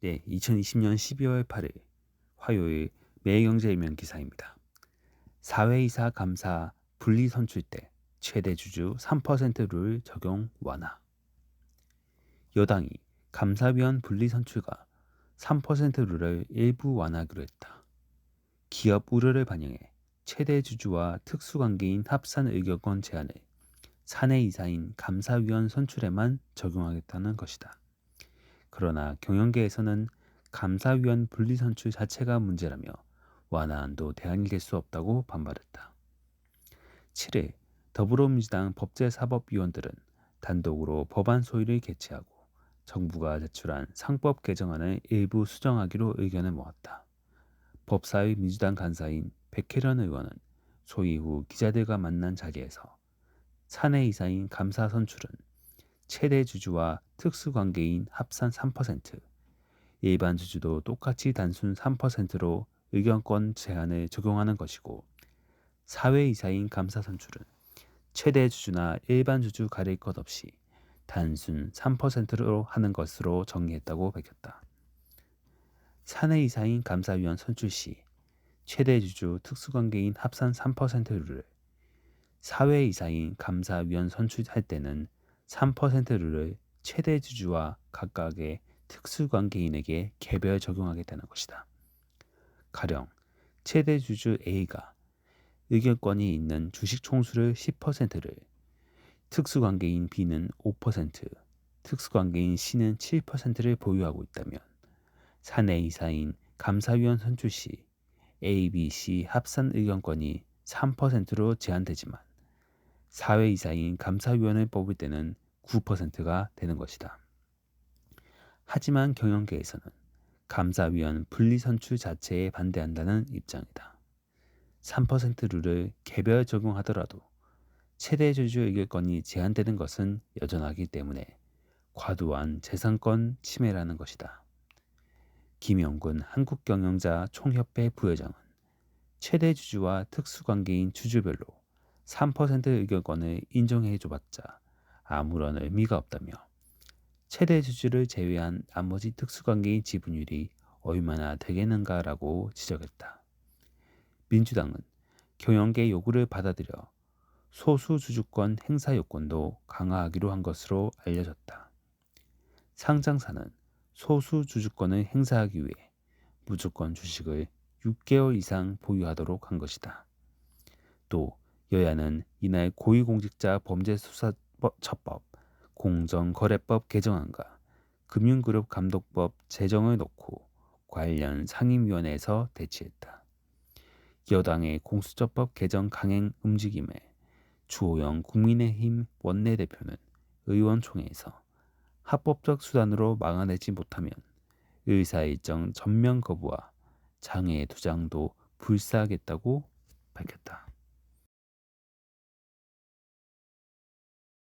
네, 2020년 12월 8일 화요일 매일경제일면 기사입니다. 사회이사 감사 분리 선출 때 최대 주주 3%룰 적용 완화. 여당이 감사위원 분리 선출과 3% 룰을 일부 완화하기로 했다. 기업 우려를 반영해 최대 주주와 특수관계인 합산 의결권 제한을 사내 이사인 감사위원 선출에만 적용하겠다는 것이다. 그러나 경영계에서는 감사위원 분리선출 자체가 문제라며 완화안도 대안이 될 수 없다고 반발했다. 7일 더불어민주당 법제사법위원들은 단독으로 법안 소위를 개최하고 정부가 제출한 상법 개정안을 일부 수정하기로 의견을 모았다. 법사위 민주당 간사인 백혜련 의원은 소위 후 기자들과 만난 자리에서 사내 이사인 감사 선출은 최대 주주와 특수관계인 합산 3%, 일반 주주도 똑같이 단순 3%로 의견권 제한을 적용하는 것이고 사회이사인 감사 선출은 최대 주주나 일반 주주 가릴 것 없이 단순 3%로 하는 것으로 정리했다고 밝혔다. 사내이사인 감사위원 선출 시 최대 주주 특수관계인 합산 3%를 사회이사인 감사위원 선출할 때는 3%를 최대 주주와 각각의 특수관계인에게 개별 적용하겠다는 것이다. 가령 최대 주주 A가 의결권이 있는 주식 총수를 10%를 특수관계인 B는 5%, 특수관계인 C는 7%를 보유하고 있다면 사내 이사인 감사위원 선출 시 A, B, C 합산 의견권이 3%로 제한되지만 사회이사인 감사위원을 뽑을 때는 9%가 되는 것이다. 하지만 경영계에서는 감사위원 분리선출 자체에 반대한다는 입장이다. 3% 룰을 개별 적용하더라도 최대 주주 의결권이 제한되는 것은 여전하기 때문에 과도한 재산권 침해라는 것이다. 김영군 한국경영자 총협회 부회장은 최대 주주와 특수관계인 주주별로 3% 의결권을 인정해 줘봤자 아무런 의미가 없다며 최대 주주를 제외한 나머지 특수관계인 지분율이 얼마나 되겠는가라고 지적했다. 민주당은 경영계 요구를 받아들여 소수 주주권 행사 요건도 강화하기로 한 것으로 알려졌다. 상장사는 소수 주주권을 행사하기 위해 무조건 주식을 6개월 이상 보유하도록 한 것이다. 또 여야는 이날 고위공직자 범죄수사 처법, 공정거래법 개정안과 금융그룹 감독법 제정을 놓고 관련 상임위원회에서 대치했다. 여당의 공수처법 개정 강행 움직임에 주호영 국민의힘 원내대표는 의원총회에서 합법적 수단으로 막아내지 못하면 의사일정 전면 거부와 장애 투장도 불사하겠다고 밝혔다.